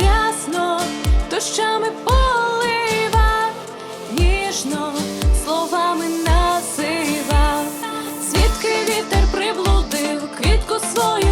рясно дощами полива, ніжно словами насива, звідки вітер приблудив, квітку свою?